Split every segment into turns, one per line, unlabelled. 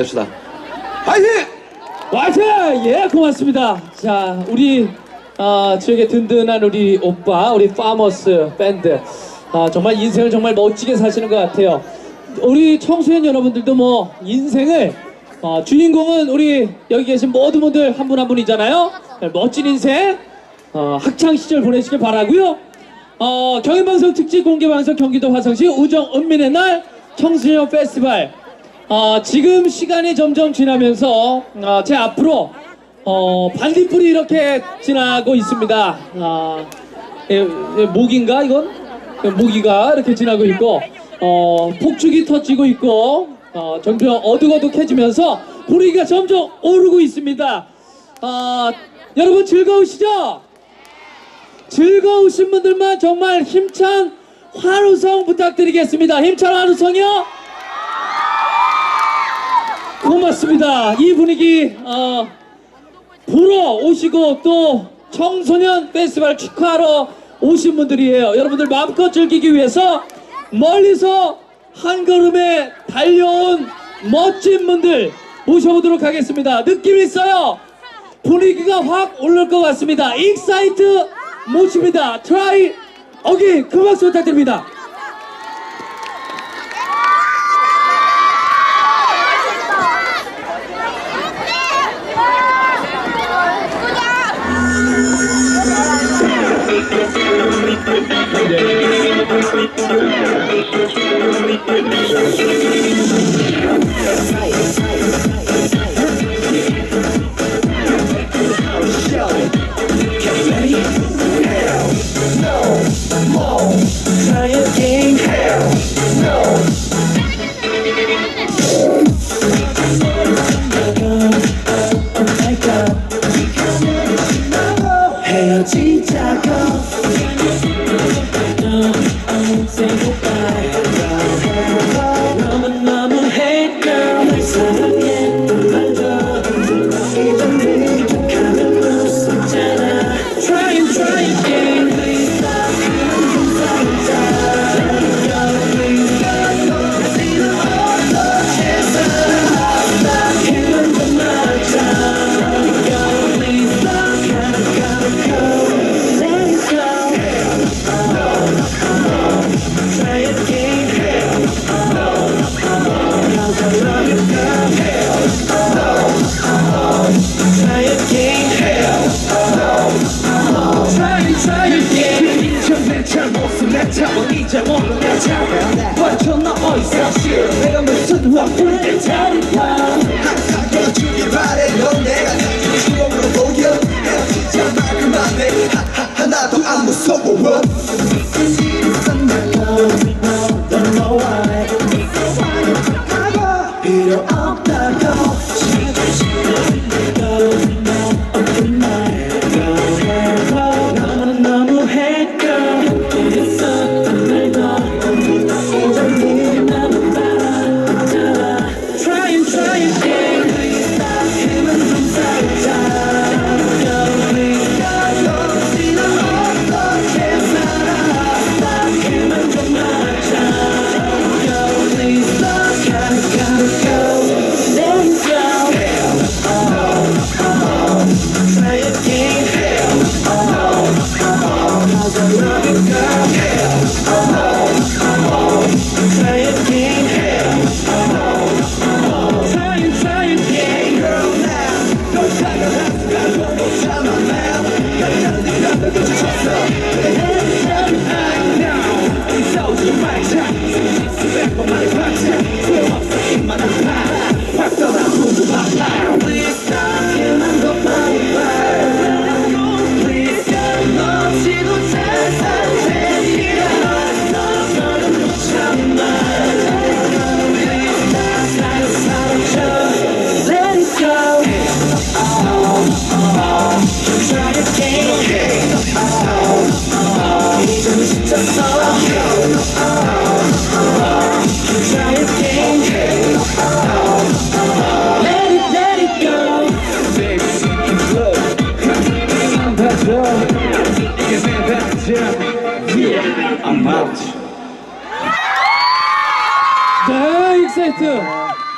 합시다. 화이팅!
화이팅! 예, 고맙습니다. 자, 우리 어, 지역의 든든한 우리 오빠, 우리 파머스 밴드. 아, 정말 인생을 정말 멋지게 사시는 것 같아요. 우리 청소년 여러분들도 뭐 인생을 어, 주인공은 우리 여기 계신 모든 분들 한 분 한 분이잖아요. 멋진 인생 어, 학창 시절 보내시길 바라고요. 어, 경연방송 특집 공개 방송 경기도 화성시 우정 은민의 날 청소년 페스티벌 어, 지금 시간이 점점 지나면서 어, 제 앞으로 어, 반딧불이 이렇게 지나고 있습니다. 아, 예, 예, 모기인가 이건? 예, 모기가 이렇게 지나고 있고 어, 폭죽이 터지고 있고 어, 점점 어둑어둑해지면서 분위기가 점점 오르고 있습니다. 아, 여러분 즐거우시죠? 즐거우신 분들만 정말 힘찬 환호성 부탁드리겠습니다. 힘찬 환호성이요? 고맙습니다. 이 분위기 어, 보러 오시고 또 청소년 페스티벌 축하하러 오신 분들이에요. 여러분들 마음껏 즐기기 위해서 멀리서 한 걸음에 달려온 멋진 분들 모셔보도록 하겠습니다. 느낌 있어요? 분위기가 확 오를 것 같습니다. 익사이트 모십니다. 트라이 어기 큰 박수 부탁드립니다.
day.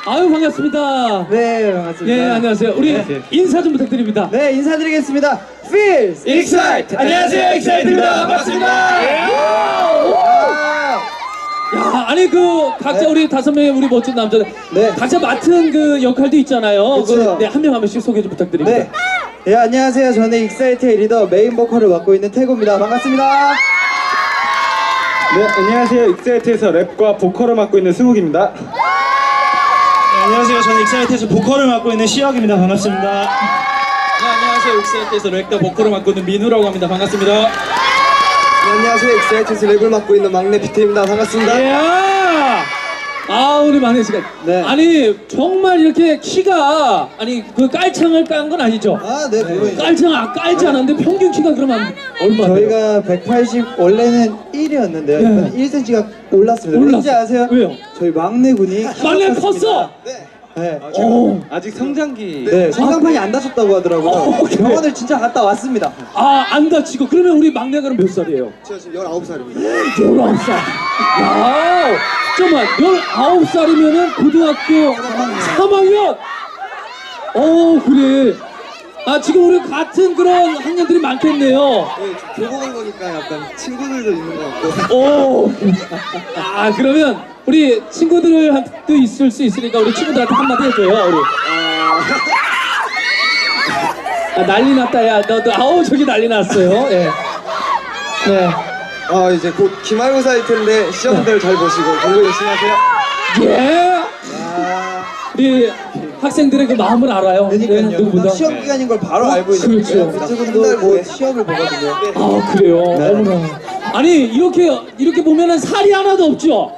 아유 반갑습니다.
네, 반갑습니다.
예 안녕하세요. 우리
네.
인사 좀 부탁드립니다.
네, 인사드리겠습니다. Feels
익사이트 안녕하세요 익사이트입니다 반갑습니다. 야 아니 그 각자 우리 다섯 명의 우리 멋진 남자들
네.
각자 맡은 그 역할도 있잖아요.
그쵸.
네, 한 명 한 명씩 소개 좀 부탁드립니다.
네. 네, 안녕하세요. 저는 익사이트의 리더 메인 보컬을 맡고 있는 태구입니다. 반갑습니다.
네, 안녕하세요. 익사이트에서 랩과 보컬을 맡고 있는 승욱입니다.
네, 안녕하세요. 저는 익사이트에서 보컬을 맡고 있는 시혁입니다. 반갑습니다.
네, 안녕하세요. 익사이트에서 렉더 보컬을 맡고 있는 민우라고 합니다. 반갑습니다.
네, 안녕하세요 익사이트에서 랩을 맡고 있는 막내 비트입니다 반갑습니다
예. 아 우리 막내 씨가
네.
아니 정말 이렇게 키가 아니 그 깔창을 깐 건 아니죠?
아, 네, 물론
깔창 아, 깔지 않았는데 평균 키가 그러면 얼마예요?
저희가 180 원래는 1이었는데요.
네.
이번에 1cm가 올랐습니다.
올랐어요.
왠지 아세요?
왜요?
저희 막내군이
막내 컸어.
네.
오.
아직 성장기.
네, 성장판이 안 다쳤다고 하더라고요.
어, 그래.
병원을 진짜 갔다 왔습니다.
아, 안 다치고. 그러면 우리 막내가 몇 살이에요?
저 지금 19살입니다
19살. 야, 잠깐만, 19살이면은 고등학교 3학년. 어, 그래. 아, 지금 우리 같은 그런 학년들이 많겠네요.
네, 교복을 보니까 약간 친구들도 있는 것 같고
오. 아, 그러면 우리 친구들한테도 있을 수 있으니까 우리 친구들한테 한마디 해줘요, 우리. 아, 난리 났다, 야. 너, 너, 아우, 저기 난리 났어요. 예. 네.
아 이제 곧 기말고사일 텐데 시험들 잘 보시고 공부 열심히 하세요
예. 우리 학생들의 그 마음을 알아요. 네,
그러니까요.
누구보다.
시험 기간인 걸 바로 알고 있는
그렇죠.
거예요. 그쪽은도 곧 시험을 보거든요.
아 그래요.
네.
어머나. 아니 이렇게 이렇게 보면은 살이 하나도 없죠.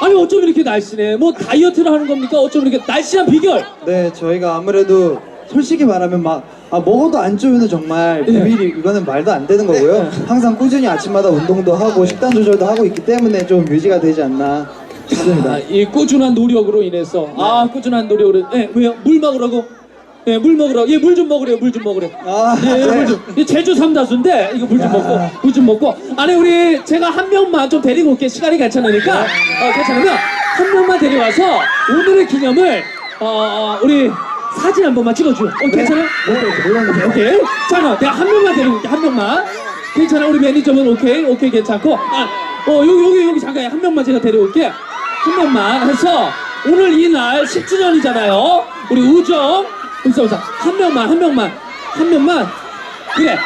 아니 어쩜 이렇게 날씬해? 뭐 다이어트를 하는 겁니까? 어쩜 이렇게 날씬한 비결?
네, 저희가 아무래도 솔직히 말하면 막 아, 먹어도 안 찌우는 정말
네.
비밀이 이거는 말도 안 되는 거고요. 항상 꾸준히 아침마다 운동도 하고 식단 조절도 하고 있기 때문에 좀 유지가 되지 않나 싶습니다.
아, 이 꾸준한 노력으로 인해서 아 꾸준한 노력으로 예 왜요? 물 먹으라고? 예, 물 먹으라고. 예, 물 좀 먹으래요. 물 좀 먹으래.
아,
예,
네.
물 좀. 이 제주 삼다수인데 이거 물 좀 먹고 물 좀 먹고. 아니 우리 제가 한 명만 좀 데리고 올게. 시간이 괜찮으니까. 어, 괜찮으면 한 명만 데려와서 오늘의 기념을 어, 어 우리 사진 한 번만 찍어줘. 어, 괜찮아? 오케이, 오케이, 오케이. 자, 나 내가 한 명만 데리고 올게. 한 명만. 괜찮아. 우리 매니저면 오케이, 오케이, 괜찮고. 아, 어, 여기, 여기, 여기 잠깐 한 명만 제가 데려올게. 한 명만 해서 오늘 이 날 10주년이잖아요. 우리 우정. 웃어, 웃어. 한 명만, 한 명만, 한 명만. 그래.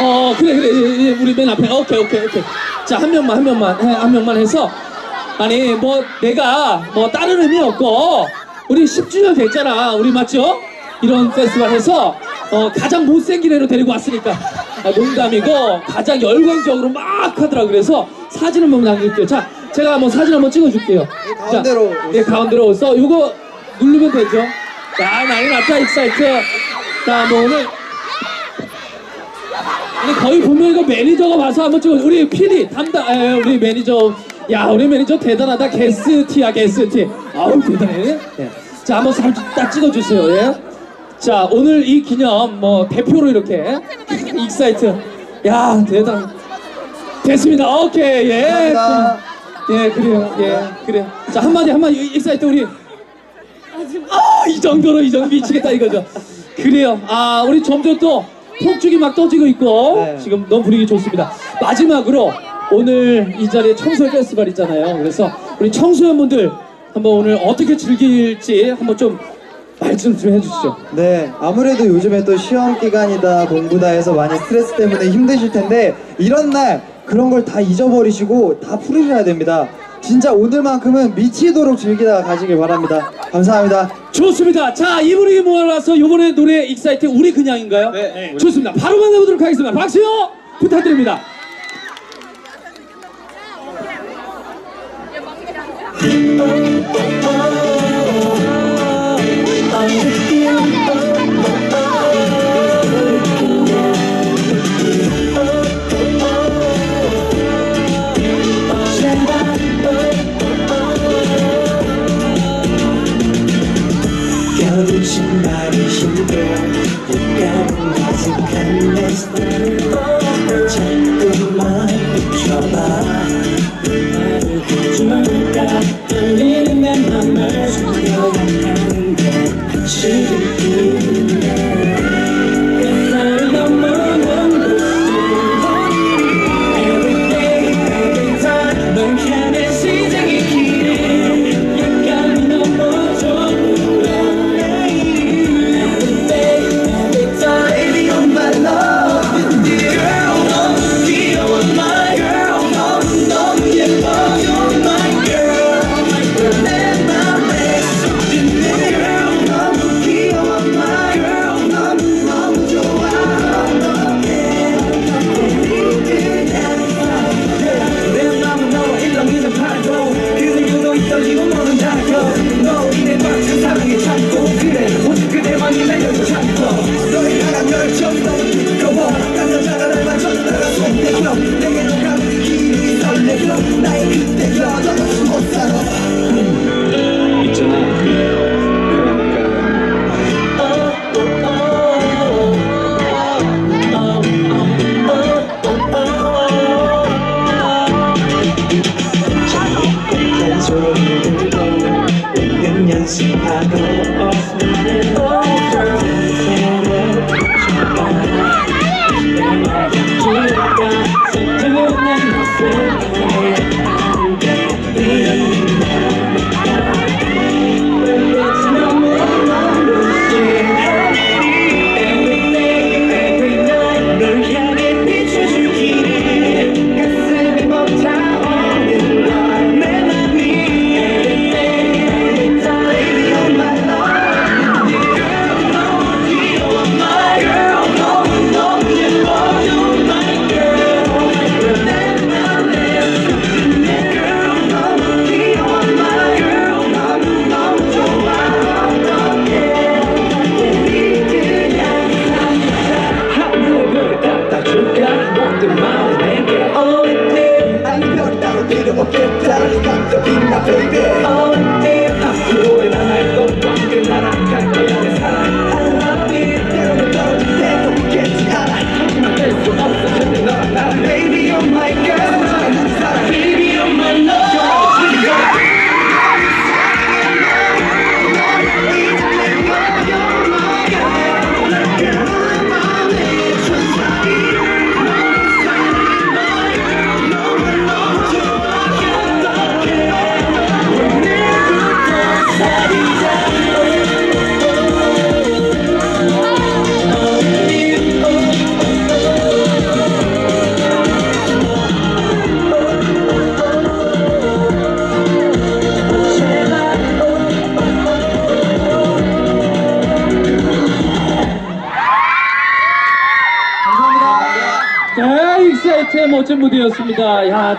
어, 그래, 그래. 예, 예, 우리 맨 앞에. 오케이, 오케이, 오케이. 자, 한 명만, 한 명만, 해, 한 명만 해서. 아니, 뭐, 내가, 뭐, 다른 의미 없고, 우리 10주년 됐잖아. 우리 맞죠? 이런 페스티벌 해서, 어, 가장 못생긴 애로 데리고 왔으니까. 아, 농담이고, 가장 열광적으로 막 하더라. 그래서 사진 한번 남길게요. 자, 제가 뭐 사진 한번 찍어줄게요.
가운데로
자, 예, 가운데로 오서 요거 누르면 되죠. 야, 난리 났다, 익사이트. 자, 뭐 오늘. 아니 거의 보면 이거 매니저가 와서 한번 찍어 우리 PD 담당 에, 우리 매니저 야 우리 매니저 대단하다 게스트야 게스트 아우 대단해. 예. 자 한번 사진 딱 찍어주세요 예. 자 오늘 이 기념 뭐 대표로 이렇게 익사이트. 야 대단. 됐습니다. 오케이 예.
감사합니다.
예 그래요. 예 그래요. 자 한마디 한마디. 익사이트 우리. 아이 정도로 이 정도 미치겠다 이거죠. 그래요. 아 우리 점점 또 폭죽이 막 떠지고 있고
네.
지금 너무 분위기 좋습니다. 마지막으로 오늘 이 자리에 청소년 페스티벌 있잖아요. 그래서 우리 청소년분들 한번 오늘 어떻게 즐길지 한번 좀 말씀 좀 해주시죠
네, 아무래도 요즘에 또 시험 기간이다, 공부다 해서 많이 스트레스 때문에 힘드실 텐데 이런 날 그런 걸 다 잊어버리시고 다 풀으셔야 됩니다. 진짜 오늘만큼은 미치도록 즐기다가 가시길 바랍니다. 감사합니다.
좋습니다 자 이 분위기 모아서 이번에 노래 익사이트 우리 그냥인가요?
네.
좋습니다 바로 만나보도록 하겠습니다 박수요 부탁드립니다
Oh, oh.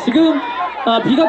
지금 아, 비가